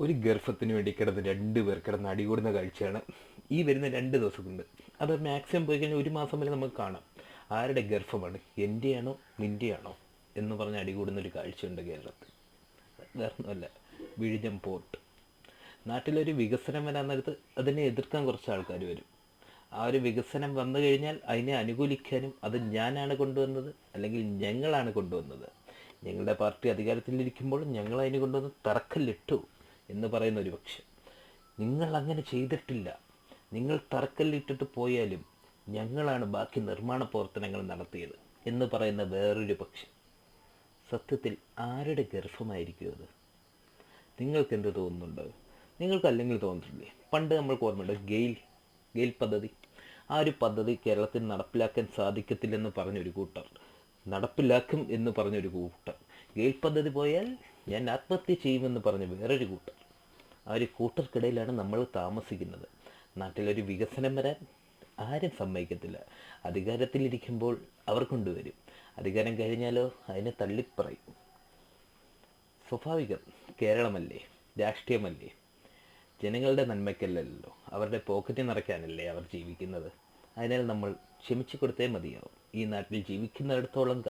ഒരു ഗർഭത്തിന് വേണ്ടി കിടന്ന് രണ്ട് പേർ കിടന്ന് അടികൂടുന്ന കാഴ്ചയാണ് ഈ വരുന്ന രണ്ട് ദിവസം അത് മാക്സിമം പോയി കഴിഞ്ഞാൽ ഒരു മാസം വരെ നമുക്ക് കാണാം. ആരുടെ ഗർഭമാണ്? എന്റെയാണോ നിന്റെയാണോ എന്ന് പറഞ്ഞ് അടികൂടുന്ന ഒരു കാഴ്ചയുണ്ട് കേരളത്തിൽ. വേറൊന്നുമല്ല വിഴിഞ്ഞം പോർട്ട്. നാട്ടിലൊരു വികസനം വരാൻ നേരത്ത് അതിനെ എതിർക്കാൻ കുറച്ച് ആൾക്കാർ വരും. ആ ഒരു വികസനം വന്നു കഴിഞ്ഞാൽ അതിനെ അനുകൂലിക്കാനും അത് ഞാനാണ് കൊണ്ടുവന്നത് അല്ലെങ്കിൽ ഞങ്ങളാണ് കൊണ്ടുവന്നത്. ഞങ്ങളുടെ പാർട്ടി അധികാരത്തിലിരിക്കുമ്പോൾ ഞങ്ങൾ അതിന് കൊണ്ടുവന്ന് തറക്കല്ലിട്ടു. എന്ന് പറയുന്ന ഒരു പക്ഷം. നിങ്ങൾ അങ്ങനെ ചെയ്തിട്ടില്ല. നിങ്ങൾ തറക്കല്ലിട്ടിട്ട് പോയാലും ഞങ്ങളാണ് ബാക്കി നിർമ്മാണ പ്രവർത്തനങ്ങൾ നടത്തിയത് എന്ന് പറയുന്ന വേറൊരു പക്ഷം. സത്യത്തിൽ ആരുടെ ഗർഭമായിരിക്കും അത്? നിങ്ങൾക്ക് എന്ത് തോന്നുന്നുണ്ട്? നിങ്ങൾക്ക് അല്ലെങ്കിൽ തോന്നിട്ടില്ലേ പണ്ട് നമ്മൾക്ക് ഓർമ്മയുണ്ട് ഗെയിൽ ഗെയിൽ പദ്ധതി. ആ ഒരു പദ്ധതി കേരളത്തിൽ നടപ്പിലാക്കാൻ സാധിക്കത്തില്ലെന്ന് പറഞ്ഞൊരു കൂട്ടർ. നടപ്പിലാക്കും എന്ന് പറഞ്ഞൊരു കൂട്ടർ. ഗെയിൽ പദ്ധതി പോയാൽ ഞാൻ ആത്മഹത്യ ചെയ്യുമെന്ന് പറഞ്ഞ വേറൊരു കൂട്ടർ. ആ ഒരു കൂട്ടർക്കിടയിലാണ് നമ്മൾ താമസിക്കുന്നത്. നാട്ടിലൊരു വികസനം വരാൻ ആരും സമ്മതിക്കത്തില്ല. അധികാരത്തിലിരിക്കുമ്പോൾ അവർ കൊണ്ടുവരും. അധികാരം കഴിഞ്ഞാലോ അതിനെ തള്ളിപ്പറയും. സ്വാഭാവികം കേരളമല്ലേ? രാഷ്ട്രീയമല്ലേ? ജനങ്ങളുടെ നന്മയ്ക്കല്ലല്ലോ. അവരുടെ പോക്കറ്റ് നിറയ്ക്കാനല്ലേ അവർ ജീവിക്കുന്നത്? അതിനാൽ നമ്മൾ ക്ഷമിച്ചു കൊടുത്തേ മതിയാവും. ഈ നാട്ടിൽ ജീവിക്കുന്നിടത്തോളം